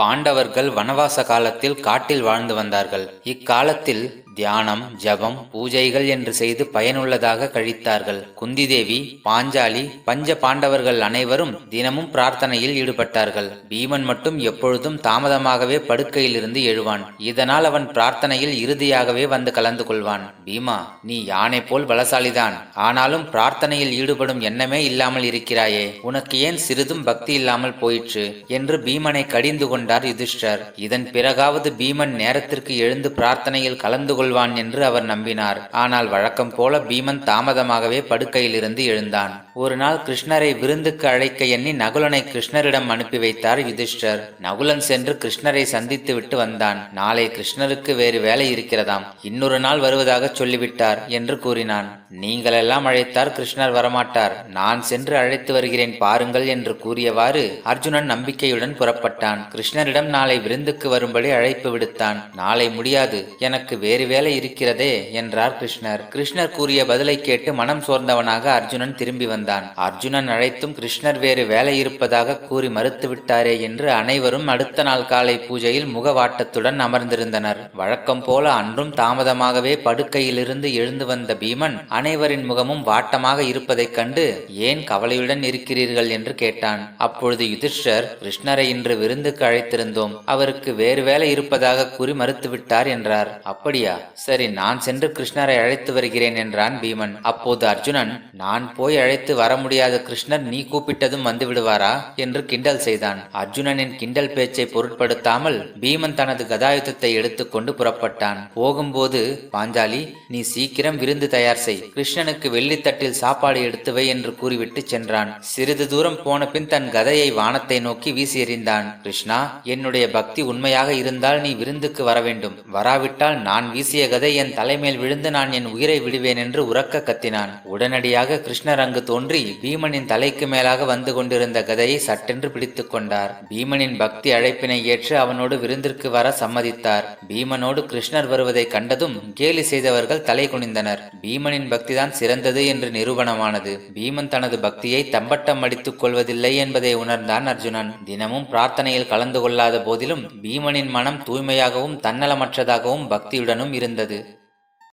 பாண்டவர்கள் வனவாச காலத்தில் காட்டில் வாழ்ந்து வந்தார்கள். இக்காலத்தில் தியானம் ஜபம் பூஜைகள் என்று செய்து பயனுள்ளதாக கழித்தார்கள். குந்தி தேவி பாஞ்சாலி பஞ்ச பாண்டவர்கள் அனைவரும் தினமும் பிரார்த்தனையில் ஈடுபட்டார்கள். பீமன் மட்டும் எப்பொழுதும் தாமதமாகவே படுக்கையிலிருந்து எழுவான். இதனால் அவன் பிரார்த்தனையில் இறுதியாகவே வந்து கலந்து கொள்வான். பீமா நீ யானை போல் பலசாலிதான். ஆனாலும் பிரார்த்தனையில் ஈடுபடும் எண்ணமே இல்லாமல் இருக்கிறாயே. உனக்கு ஏன் சிறிதும் பக்தி இல்லாமல் போயிற்று? என்று பீமனை கடிந்து கொண்டார் யுதிஷ்டர். இதன் பிறகாவது பீமன் நேரத்திற்கு எழுந்து பிரார்த்தனையில் கலந்து கொள்வான் என்று அவர் நம்பினார். ஆனால் வழக்கம் போல பீமன் தாமதமாகவே படுக்கையிலிருந்து எழுந்தான். ஒரு நாள் கிருஷ்ணரை விருந்துக்கு அழைக்க எண்ணி நகுலனை கிருஷ்ணரிடம் அனுப்பி வைத்தார் யுதிஷ்டர். நகுலன் சென்று கிருஷ்ணரை சந்தித்து விட்டு வந்தான். நாளை கிருஷ்ணருக்கு வேறு வேலை இருக்கிறதாம். இன்னொரு நாள் வருவதாக சொல்லிவிட்டார் என்று கூறினான். நீங்கள் எல்லாம் அழைத்தார் கிருஷ்ணர் வரமாட்டார். நான் சென்று அழைத்து வருகிறேன் பாருங்கள் என்று கூறியவாறு அர்ஜுனன் நம்பிக்கையுடன் புறப்பட்டான். கிருஷ்ணரிடம் நாளை விருந்துக்கு வரும்படி அழைப்பு விடுத்தான். நாளை முடியாது. எனக்கு வேறு வேலை இருக்கிறதே என்றார் கிருஷ்ணர். கிருஷ்ணர் கூறிய பதிலை கேட்டு மனம் சோர்ந்தவனாக அர்ஜுனன் திரும்பி வந்தான். அர்ஜுனன் அழைத்தும் கிருஷ்ணர் வேறு வேலை இருப்பதாக கூறி மறுத்துவிட்டாரே என்று அனைவரும் அடுத்த நாள் காலை பூஜையில் முகவாட்டத்துடன் அமர்ந்திருந்தனர். வழக்கம் போல அன்றும் தாமதமாகவே படுக்கையிலிருந்து எழுந்து வந்த பீமன் அனைவரின் முகமும் வாட்டமாக இருப்பதைக் கண்டு ஏன் கவலையுடன் இருக்கிறீர்கள் என்று கேட்டான். அப்பொழுது யுதிஷ்டர் கிருஷ்ணரை இன்று விருந்துக்கு அழைத்திருந்தோம். அவருக்கு வேறு வேலை இருப்பதாக கூறி மறுத்துவிட்டார் என்றார். அப்படியா? சரி நான் சென்று கிருஷ்ணரை அழைத்து வருகிறேன் என்றான் பீமன். அப்போது அர்ஜுனன் நான் போய் அழைத்து வர முடியாத கிருஷ்ணர் நீ கூப்பிட்டதும் வந்து விடுவாரா என்று கிண்டல் செய்தான். அர்ஜுனனின் கிண்டல் பேச்சை பொருட்படுத்தாமல் பீமன் தனது கதாயுதத்தை எடுத்துக்கொண்டு புறப்பட்டான். போகும்போது பாஞ்சாலி நீ சீக்கிரம் விருந்து தயார் செய். கிருஷ்ணனுக்கு வெள்ளித்தட்டில் சாப்பாடு எடுத்து வை என்று கூறிவிட்டு சென்றான். சிறிது தூரம் போன பின் தன் கதையை வானத்தை நோக்கி வீசி எறிந்தான் கிருஷ்ணா என்னுடைய பக்தி உண்மையாக இருந்தால் நீ விருந்துக்கு வர வேண்டும் வராவிட்டால் நான் வீசிய கதை என் தலைமேல் விழுந்து நான் என் உயிரை விடுவேன் என்று உறக்க கத்தினான். உடனடியாக கிருஷ்ணர் அங்கு தோன்றி பீமனின் தலைக்கு மேலாக வந்து கொண்டிருந்த கதையை சட்டென்று பிடித்துக் கொண்டார். பீமனின் பக்தி அழைப்பினை ஏற்று அவனோடு விருந்திற்கு வர சம்மதித்தார். பீமனோடு கிருஷ்ணர் வருவதை கண்டதும் கேலி செய்தவர்கள் தலை குனிந்தனர். பீமனின் பக்திதான் சிறந்தது என்று நிரூபணமானது. பீமன் தனது பக்தியை தம்பட்டம் அடித்துக் கொள்வதில்லை என்பதை உணர்ந்தான் அர்ஜுனன். தினமும் பிரார்த்தனையில் கலந்து கொள்ளாத போதிலும் பீமனின் மனம் தூய்மையாகவும் தன்னலமற்றதாகவும் பக்தியுடனும் இருந்தது.